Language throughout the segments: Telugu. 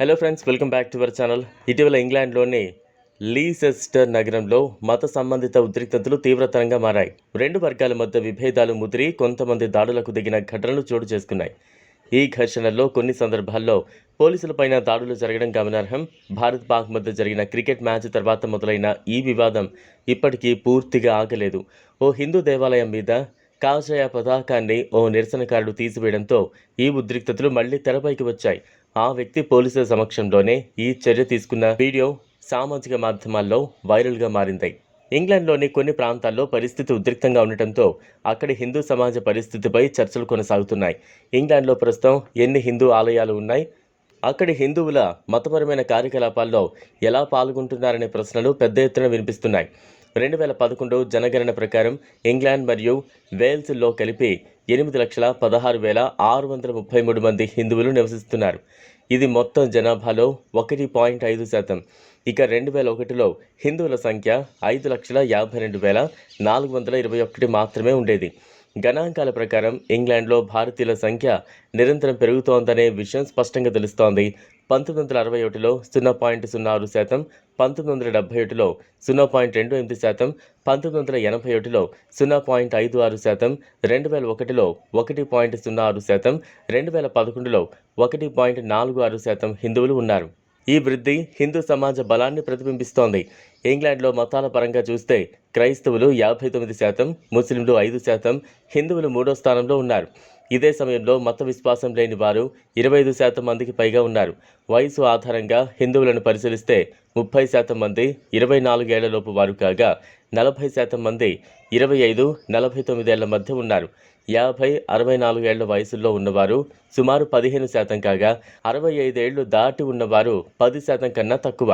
Hello friends welcome back to our channel ఇటీవల ఇంగ్లాండ్లోని లీసెస్టర్ నగరంలో మత సంబంధిత ఉద్రిక్తతలు తీవ్రతరంగా మారాయి. రెండు వర్గాల మధ్య విభేదాలు ముదిరి కొంతమంది దాడులకు దిగిన ఘటనలు చోటు చేసుకున్నాయి. ఈ ఘర్షణల్లో కొన్ని సందర్భాల్లో పోలీసులపైన దాడులు జరగడం గమనార్హం. భారత్ పాక్ మధ్య జరిగిన క్రికెట్ మ్యాచ్ తర్వాత మొదలైన ఈ వివాదం ఇప్పటికీ పూర్తిగా ఆగలేదు. ఓ హిందూ దేవాలయం మీద కాజాయ పతాకాన్ని ఓ నిరసనకారుడు తీసివేయడంతో ఈ ఉద్రిక్తతలు మళ్ళీ తెరపైకి వచ్చాయి. ఆ వ్యక్తి పోలీసుల సమక్షంలోనే ఈ చర్య తీసుకున్న వీడియో సామాజిక మాధ్యమాల్లో వైరల్గా మారింది. ఇంగ్లాండ్లోని కొన్ని ప్రాంతాల్లో పరిస్థితి ఉద్రిక్తంగా ఉండటంతో అక్కడి హిందూ సమాజ పరిస్థితిపై చర్చలు కొనసాగుతున్నాయి. ఇంగ్లాండ్లో ప్రస్తుతం ఎన్ని హిందూ ఆలయాలు ఉన్నాయి? అక్కడి హిందువుల మతపరమైన కార్యకలాపాల్లో ఎలా పాల్గొంటున్నారనే ప్రశ్నలు పెద్ద ఎత్తున వినిపిస్తున్నాయి. రెండు వేల పదకొండు జనగణన ప్రకారం ఇంగ్లాండ్ మరియు వేల్స్లో కలిపి ఎనిమిది లక్షల పదహారు వేల ఆరు వందల ముప్పై మూడు మంది హిందువులు నివసిస్తున్నారు. ఇది మొత్తం జనాభాలో ఒకటి పాయింట్ ఐదు శాతం. ఇక రెండు వేల ఒకటిలో హిందువుల సంఖ్య ఐదు లక్షల యాభై రెండు వేల నాలుగు వందల ఇరవై ఒకటి మాత్రమే ఉండేది. గణాంకాల ప్రకారం ఇంగ్లాండ్లో భారతీయుల సంఖ్య నిరంతరం పెరుగుతోందనే విషయం స్పష్టంగా తెలుస్తోంది. పంతొమ్మిది వందల అరవై ఒకటిలో సున్నా పాయింట్ సున్నా ఆరు శాతం పంతొమ్మిది వందల డెబ్బై ఒకటిలో సున్నా పాయింట్ రెండు ఎనిమిది శాతం పంతొమ్మిది వందల ఎనభై ఒకటిలో సున్నా పాయింట్ ఐదు ఆరు శాతం రెండు వేల ఒకటిలో ఒకటి పాయింట్ సున్నా ఆరు శాతం రెండు వేల పదకొండులో ఒకటి పాయింట్ నాలుగు ఆరు శాతం హిందువులు ఉన్నారు. ఈ వృద్ధి హిందూ సమాజ బలాన్ని ప్రతిబింబిస్తోంది. ఇంగ్లాండ్లో మతాల పరంగా చూస్తే క్రైస్తవులు యాభై తొమ్మిది శాతం ముస్లింలు ఐదు శాతం హిందువులు మూడో స్థానంలో ఉన్నారు. ఇదే సమయంలో మత విశ్వాసం లేని వారు ఇరవై ఐదు శాతం మందికి పైగా ఉన్నారు. వయసు ఆధారంగా హిందువులను పరిశీలిస్తే ముప్పై శాతం మంది ఇరవై నాలుగేళ్ళలోపు వారు కాగా నలభై శాతం మంది ఇరవై ఐదు నలభై తొమ్మిదేళ్ళ మధ్య ఉన్నారు. యాభై అరవై నాలుగేళ్ళ వయసులో ఉన్నవారు సుమారు పదిహేను శాతం కాగా అరవై ఐదేళ్ళు దాటి ఉన్నవారు పది శాతం కన్నా తక్కువ.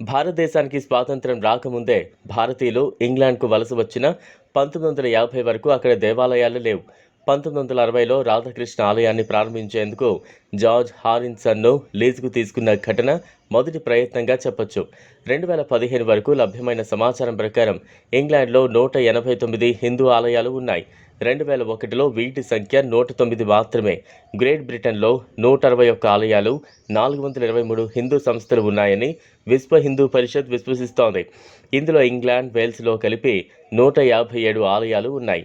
భారతదేశానికి స్వాతంత్రం రాకముందే భారతీయులు ఇంగ్లాండ్కు వలస వచ్చిన పంతొమ్మిది వందల యాభై వరకు అక్కడ దేవాలయాలు లేవు. పంతొమ్మిది వందల అరవైలో రాధాకృష్ణ ఆలయాన్ని ప్రారంభించేందుకు జార్జ్ హారిన్సన్ను లీజుకు తీసుకున్న ఘటన మొదటి ప్రయత్నంగా చెప్పొచ్చు. రెండు వేల పదిహేను వరకు లభ్యమైన సమాచారం ప్రకారం ఇంగ్లాండ్లో నూట ఎనభై తొమ్మిది హిందూ ఆలయాలు ఉన్నాయి. రెండు వేల ఒకటిలో వీటి సంఖ్య నూట తొమ్మిది మాత్రమే. గ్రేట్ బ్రిటన్లో నూట అరవై ఒక్క ఆలయాలు నాలుగు వందల ఇరవై మూడు హిందూ సంస్థలు ఉన్నాయని విశ్వ హిందూ పరిషత్ విశ్వసిస్తోంది. ఇందులో ఇంగ్లాండ్ వేల్స్లో కలిపి నూట యాభై ఏడు ఆలయాలు ఉన్నాయి.